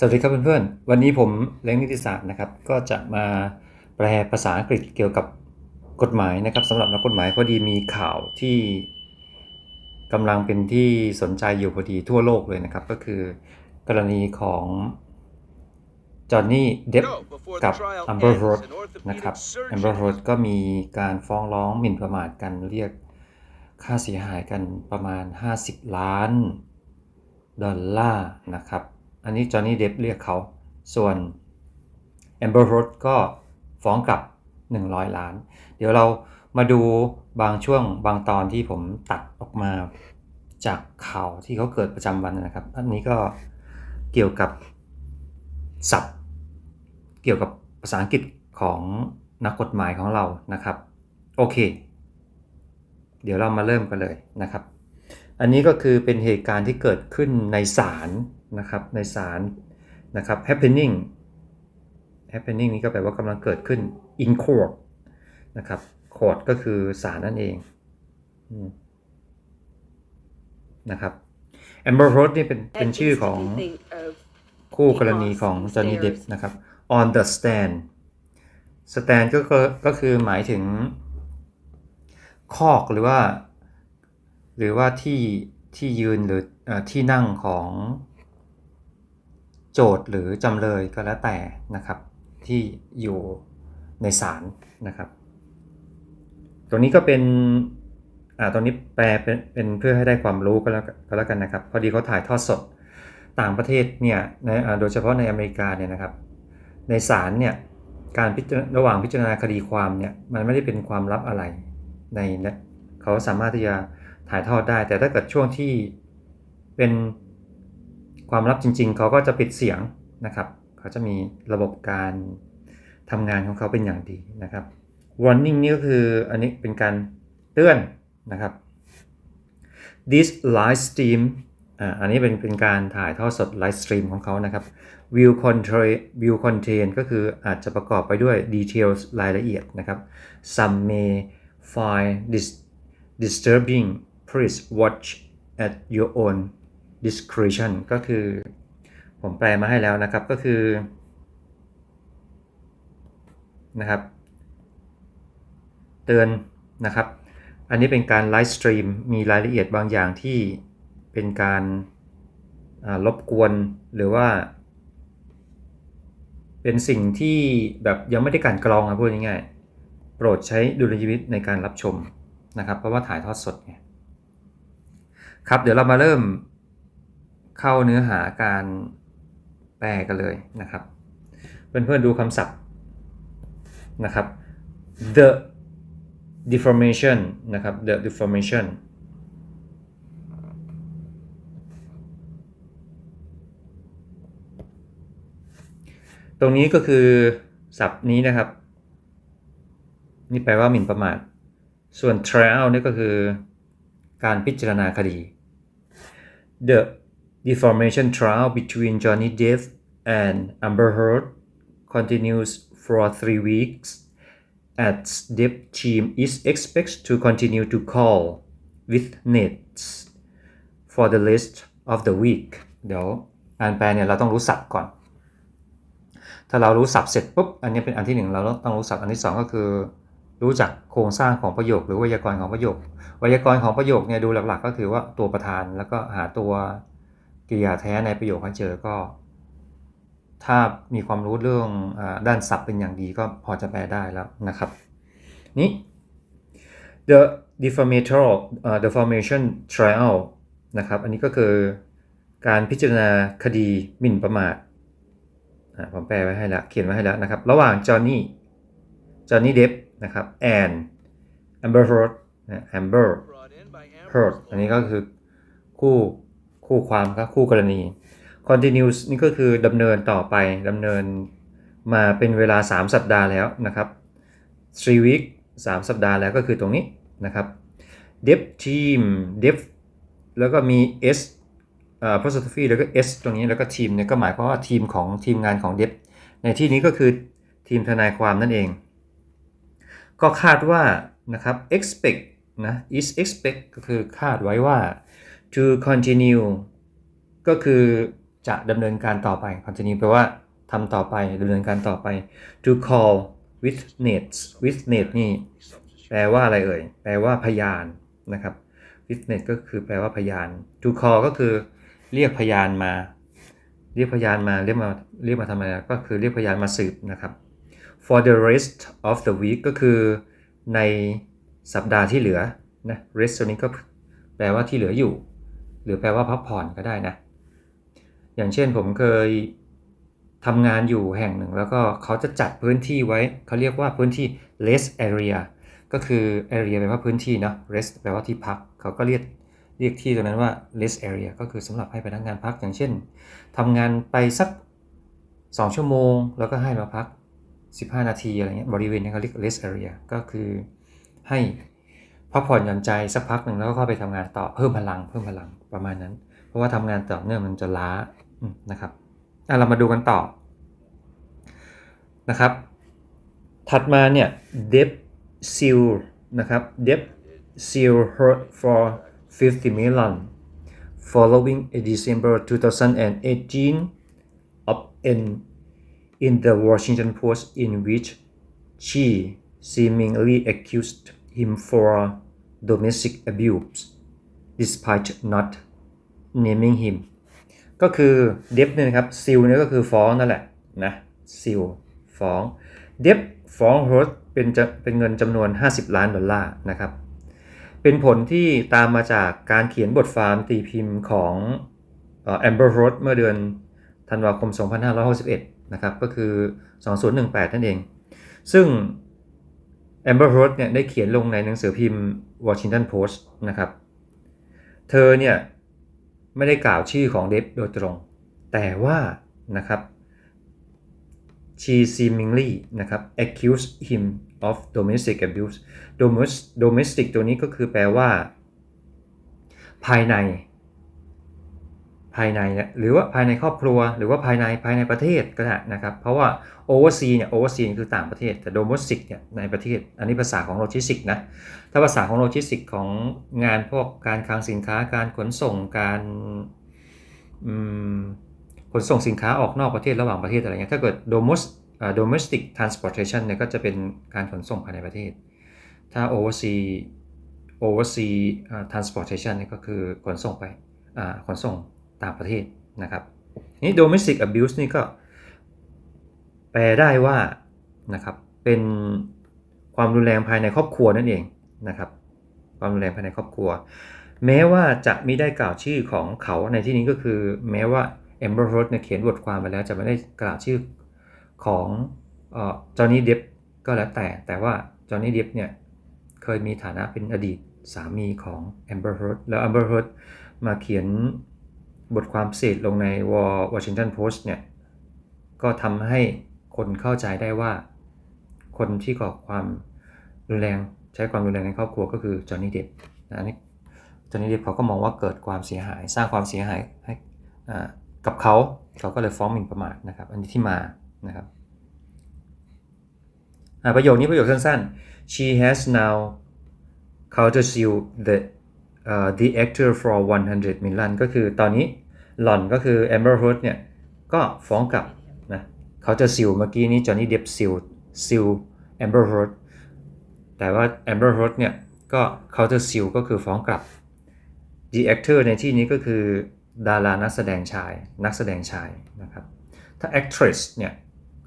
สวัสดีครับเพื่อนๆ วันนี้ผมเล้งนิติศาสตร์นะครับ ก็จะมาแปลภาษาอังกฤษเกี่ยวกับกฎหมายนะครับสำหรับนักกฎหมายพอดีมีข่าวที่กำลังเป็นที่สนใจอยู่พอดีทั่วโลกเลยนะครับ ก็คือกรณีของจอห์นนี่เดฟกับอัมเบอร์โรดนะครับอัมเบอร์โรดก็มีการฟ้องร้องหมิ่นประมาทกันเรียกค่าเสียหายกันประมาณ 50 ล้านดอลลาร์นะครับ อันนี้จอห์นนี่เดฟเรียกเขา ส่วนแอมเบอร์โรดก็ฟ้องกลับ 100 ล้าน เดี๋ยวเรามาดูบางช่วงบางตอนที่ผมตัดออกมาจากข่าวที่เขาเกิดประจำวันนะครับ อันนี้ก็เกี่ยวกับศัพท์ เกี่ยวกับภาษาอังกฤษของนักกฎหมายของเรานะครับ โอเค เดี๋ยวเรามาเริ่มกันเลยนะครับ อันนี้ก็คือเป็นเหตุการณ์ที่เกิดขึ้นในศาลนะครับในศาลนะครับ happening happening นี่ก็แปลว่ากำลังเกิดขึ้น in court นะครับ court ก็คือศาลนั่นเองอืมนะครับ Amber Heard นี่เป็นเป็นชื่อของคู่กรณีของจอห์นนี่เดฟนะครับ on the stand stand ก็คือก็คือหมายถึงคอกหรือว่า หรือว่าที่ที่ยืนหรืออที่นั่งของโจทย์หรือจำเลยก็แล้วแต่นะครับ ที่อยู่ในศาลนะครับ ตัวนี้ก็เป็นอ่าตัวนี้แปลเป็นเป็นเพื่อให้ได้ความรู้ก็แล้วก็แล้วกันนะครับ พอดีเขาถ่ายทอดสดต่างประเทศเนี่ยในอ่าโดยเฉพาะในอเมริกาเนี่ยนะครับ ในศาลเนี่ยการพิจารณาระหว่างพิจารณาคดีความเนี่ยมันไม่ได้เป็นความลับอะไรในเขาสามารถที่จะ ถ่ายทอดได้ แต่ถ้าเกิดช่วงที่เป็นความลับจริง ๆ เขาก็จะปิดเสียงนะครับ เขาจะมีระบบการทำงานของเขาเป็นอย่างดีนะครับ warning นี่ก็คืออันนี้เป็นการเตือนนะครับ this live stream อ่าอันนี้เป็นเป็นการถ่ายทอดสดไลฟ์สตรีมของเขานะครับ will contain will contain ก็คืออาจจะประกอบไปด้วย details รายละเอียดนะครับ some may find this disturbing please watch at your own discretion ก็คือ ผมแปลมาให้แล้วนะครับก็คือนะครับ เตือนนะครับ อันนี้เป็นการไลฟ์สตรีมมีรายละเอียดบางอย่างที่เป็นการรบกวนหรือว่า เป็นสิ่งที่แบบยังไม่ได้กลันกรองนะพูดง่ายๆโปรดใช้ดุลยพินิจในการรับชมนะครับ เพราะว่าถ่ายทอดสดไง ครับเดี๋ยวเรามาเริ่มเข้าเนื้อหาการแปลกันเลยนะครับ เพื่อนๆดูคำศัพท์นะครับ the deformation นะครับ the deformation ตรงนี้ก็คือศัพท์นี้นะครับ นี่แปลว่าหมิ่นประมาท ส่วน trial นี่ก็คือการพิจารณาคดี The deformation trial between Johnny Depp and Amber Heard continues for three weeks as Depp team is expected to continue to call witnesses for the rest of the week เดี๋ยวอ่านแปลเนี่ยเราต้องรู้ศัพท์ก่อน ถ้าเรารู้ศัพท์เสร็จปุ๊บ อันนี้เป็นอันที่หนึ่งเราต้องรู้ศัพท์อันที่สองก็คือ รู้จักโครงสร้างของประโยค หรือไวยากรณ์ของประโยค ไวยากรณ์ของประโยคเนี่ยดูหลักๆ ก็คือว่าตัวประธานแล้วก็หาตัวกริยาแท้ในประโยคให้เจอก็ ถ้ามีความรู้เรื่องอด้านศัพท์เป็นอย่างดีก็พอจะแปลได้แล้วนะครับนี่ the defamator uh, defamation trial นะครับอันนี้ก็คือการพิจารณาคดีหมิ่นประมาทผมแปลไว้ให้แล้วเขียนไว้ให้แล้วนะครับ ระหว่างจอห์นนี่จอห์นนี่เดฟ นะครับ and Amber Heard นะ Amber Heard อันนี้ก็คือคู่คู่ความครับคู่กรณี continues นี่ก็คือดำเนินต่อไปดำเนินมาเป็นเวลา 3 สัปดาห์แล้วนะครับ three week 3 สัปดาห์แล้วก็คือตรงนี้นะครับ dev team dev แล้วก็มี s อ่า apostrophe แล้วก็ s ตรงนี้แล้วก็ทีมเนี่ยก็หมายความว่าทีมของทีมงานของ dev ในที่นี้ก็คือทีมทนายความนั่นเอง ก็คาดว่านะครับ expect นะ is expect ก็คือคาดไว้ว่า to continue ก็คือจะดำเนินการต่อไป continue แปลว่าทำต่อไปดำเนินการต่อไป to call witness witness นี่แปลว่าอะไรเอ่ย แปลว่าพยานนะครับ witness ก็คือแปลว่าพยาน to call ก็คือเรียกพยานมา เรียกพยานมาเรียกมาเรียกมาทำอะไรก็คือเรียกพยานมาสืบนะครับ for the rest of the week ก็คือในสัปดาห์ที่เหลือนะ rest ตัวนี้ก็แปลว่าที่เหลืออยู่ หรือแปลว่าพักผ่อนก็ได้นะ อย่างเช่นผมเคยทำงานอยู่แห่งหนึ่ง แล้วก็เขาจะจัดพื้นที่ไว้ เขาเรียกว่าพื้นที่ rest area ก็คือ area แปลว่าพื้นที่เนาะ rest แปลว่าที่พัก เขาก็เรียกเรียกที่ตรงนั้นว่า rest area ก็คือสำหรับให้พนักงานพักอย่างเช่นทำงานไปสัก 2 ชั่วโมง แล้วก็ให้มาพัก 15 นาทีอะไรเงี้ยบริเวณนี้เขาเรียก rest area ก็คือให้พักผ่อนหย่อนใจสักพักหนึ่งแล้วก็เข้าไปทำงานต่อเพิ่มพลังเพิ่มพลังประมาณนั้น เพราะว่าทำงานต่อเนื่องมันจะล้านะครับอะเรามาดูกันต่อนะครับ ถัดมาเนี่ย depth seal นะครับ depth seal heard for 50 million following a December 2018 op-ed in the Washington Post in which she seemingly accused him for domestic abuse despite not naming him ก็คือเดฟเนี่ยนะครับซิลเนี่ยก็คือฟ้องนั่นแหละนะซิลฟ้องเดฟฟ้องโรสเป็นจะเป็นเงินจำนวน 50 ล้านดอลลาร์นะครับ เป็นผลที่ตามมาจากการเขียนบทความตีพิมพ์ของแอมเบอร์โรสเมื่อเดือนธันวาคม 2561 นะครับก็คือ 2018 นั่นเอง ซึ่งแอมเบอร์โรสเนี่ยได้เขียนลงในหนังสือพิมพ์ Washington Post นะครับ เธอเนี่ยไม่ได้กล่าวชื่อของเดฟโดยตรง แต่ว่านะครับ she seemingly นะครับ accused him of domestic abuse Domes- domestic ตัวนี้ก็คือแปลว่า ภายใน ภายในเนี่ยหรือว่าภายในครอบครัว หรือว่าภายในภายในประเทศก็ได้นะครับ เพราะว่า oversea เนี่ย oversea คือต่างประเทศ แต่ domestic เนี่ยในประเทศ อันนี้ภาษาของโลจิสติกนะถ้าภาษาของโลจิสติกของงานพวกการคลังสินค้าการขนส่งการขนส่งสินค้าออกนอกประเทศระหว่างประเทศอะไรเงี้ยถ้าเกิด domestic domestic transportation เนี่ยก็จะเป็นการขนส่งภายในประเทศ ถ้า oversea oversea transportation เนี่ยก็คือขนส่งไปขนส่ง ต่างประเทศนะครับนี่ domestic abuse นี่ก็แปลได้ว่านะครับเป็นความรุนแรงภายในครอบครัวนั่นเองนะครับความรุนแรงภายในครอบครัว แม้ว่าจะไม่ได้กล่าวชื่อของเขาในที่นี้ก็คือ แม้ว่า Amber Heard เนี่ยเขียนบทความไปแล้วจะไม่ได้กล่าวชื่อของจอห์นนี่เดฟก็แล้วแต่ แต่ว่าจอห์นนี่เดฟเนี่ยเคยมีฐานะเป็นอดีตสามีของ Amber Heard แล้ว Amber Heard มาเขียน บทความพิเศษลงใน Washington Post เนี่ยก็ทำให้คนเข้าใจได้ว่า คนที่ก่อความรุนแรงใช้ความรุนแรงในครอบครัวก็คือจอห์นนี่เดฟนะนี่จอห์นนี่เดฟเขาก็มองว่าเกิดความเสียหาย สร้างความเสียหายให้กับเขาเขาก็เลยฟ้องหมิ่นประมาทนะครับ อันนี้ที่มานะครับประโยคนี้ประโยคสั้นๆ she has now countersued the the actor for 100 million ก็คือตอนนี้หล่อนก็คือ Amber Heard เนี่ย ก็ฟ้องกลับนะเขาจะซิลเมื่อกี้นี้จอห์นนี่เดฟซิลซิล Amber Heard แต่ว่า Amber Heard เนี่ย ก็เขาจะซิลก็คือฟ้องกลับ the actor ในที่นี้ก็คือดารานักแสดงชาย นักแสดงชายนะครับ ถ้า actress เนี่ย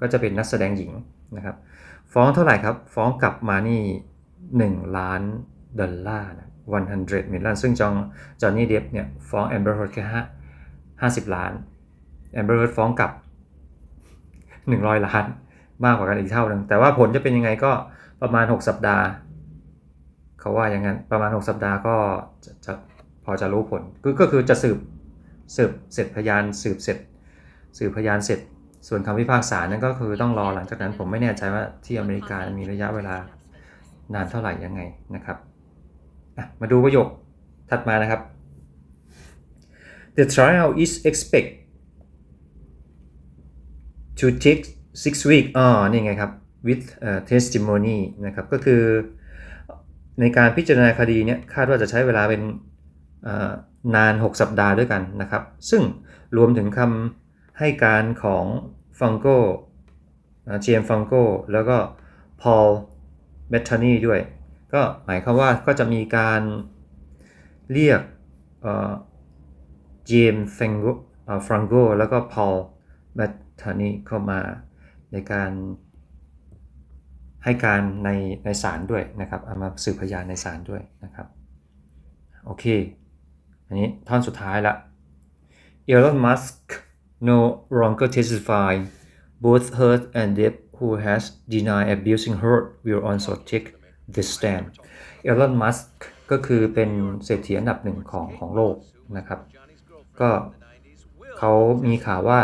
ก็จะเป็นนักแสดงหญิงนะครับ ฟ้องเท่าไหร่ครับ ฟ้องกลับมานี่ 1 ล้านดอลลาร์นะ 100 million ซึ่งจองจอห์นนี่เดฟเนี่ยฟ้องแอมเบอร์เฮิร์ดแค่ห้าสิบล้านแอมเบอร์เฮิร์ดฟ้องกลับ 100 ล้าน มากกว่ากันอีกเท่านึง แต่ว่าผลจะเป็นยังไงก็ประมาณ 6 สัปดาห์ เขาว่าอย่างนั้นประมาณ 6 สัปดาห์ก็จะจะพอจะรู้ผล ก็คือจะสืบสืบเสร็จพยานสืบเสร็จ สืบพยานเสร็จ ส่วนคำพิพากษานั้นก็คือต้องรอหลังจากนั้นผมไม่แน่ใจว่าที่อเมริกามีระยะเวลานานเท่าไหร่ยังไงนะครับ มาดูประโยคถัดมานะครับ The trial is expected to take six weeks อ๋อนี่ไงครับ with uh, testimony นะครับ ก็คือในการพิจารณาคดีเนี่ยคาดว่าจะใช้เวลาเป็นนาน 6 สัปดาห์ด้วยกันนะครับ ซึ่งรวมถึงคำให้การของฟังโกเจมฟังโกแล้วก็พอลเบตทานีด้วย ก็หมายความว่าก็จะมีการเรียกเจมฟังโกฟังโกแล้วก็พอลเบตทานีเข้ามาในการให้การในในศาลด้วยนะครับเอามาสืบพยานในศาลด้วยนะครับโอเค อันนี้ท่อนสุดท้ายละ Elon Musk no longer testify both Heard and Depp who has denied abusing Heard will also take the stand Elon Musk ก็คือเป็นเศรษฐีอันดับหนึ่งของของโลกนะครับ ก็เขามีข่าวว่า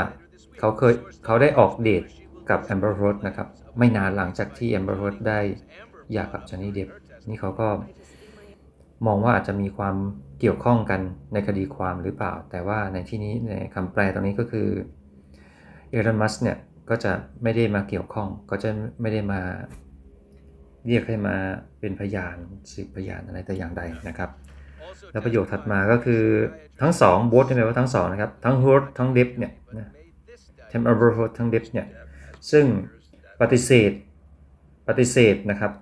เขาเคยเขาได้ออกเดทกับ Amber Heard นะครับ ไม่นานหลังจากที่ Amber Heard ได้หย่ากับ Johnny Depp นี่เขาก็มองว่าอาจจะมีความเกี่ยวข้องกันในคดีความหรือเปล่า แต่ว่าในที่นี้ในคำแปลตรงนี้ก็คือเอรอนมัสเนี่ยก็จะไม่ได้มาเกี่ยวข้องก็จะไม่ได้มา เรียกให้มาเป็นพยานสืบพยานอะไรแต่อย่างใดนะครับ แล้วประโยคถัดมาก็คือทั้งสองโบทใช่ไหมว่าทั้งสองนะครับ ทั้งฮ r ร์ทั้งเดฟเนี่ยนะทั้งอัลเบอร์ทั้งเดฟเนี่ย ซึ่งปฏิเสธปฏิเสธนะครับ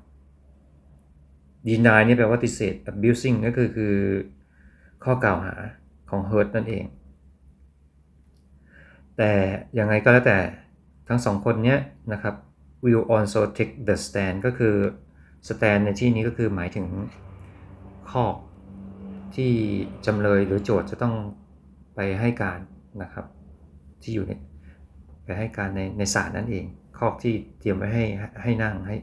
deny นี่แปลว่าปฏิเสธ abusing ก็คือคือข้อกล่าวหาของ hurt นั่นเอง แต่ยังไงก็แล้วแต่ทั้งสองคนเนี้ยนะครับ will also take the stand ก็คือ stand ในที่นี้ก็คือหมายถึงข้อที่จำเลยหรือโจทย์จะต้องไปให้การนะครับ ที่อยู่ในไปให้การในในศาลนั่นเองข้อที่เตรียมไว้ให้ให้นั่งให้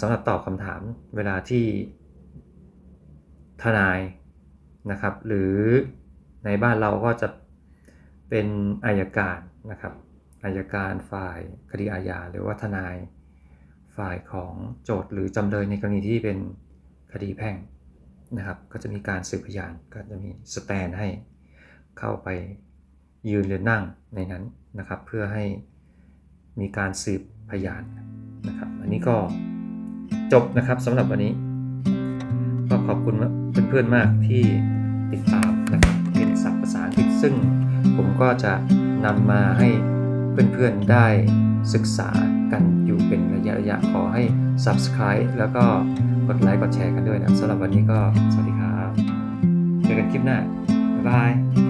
สำหรับตอบคำถามเวลาที่ทนายนะครับ หรือในบ้านเราก็จะเป็นอายการนะครับ อายการฝ่ายคดีอาญาหรือว่าทนายฝ่ายของโจทย์หรือจำเลยในกรณีที่เป็นคดีแพ่งนะครับ ก็จะมีการสืบพยานก็จะมีสแตนให้เข้าไปยืนหรือนั่งในนั้นนะครับ เพื่อให้มีการสืบพยานนะครับ อันนี้ก็จบนะครับสำหรับวันนี้ ก็ขอบคุณเพื่อนๆมากที่ติดตามนะครับเป็นศัพท์ภาษาอังกฤษซึ่งผมก็จะนำมาให้ เพื่อนๆได้ศึกษากันอยู่เป็นระยะระยะขอให้ subscribe แล้วก็กดไลค์กดแชร์กันด้วยนะสำหรับวันนี้ก็สวัสดีครับ เจอกันคลิปหน้า บ๊ายบาย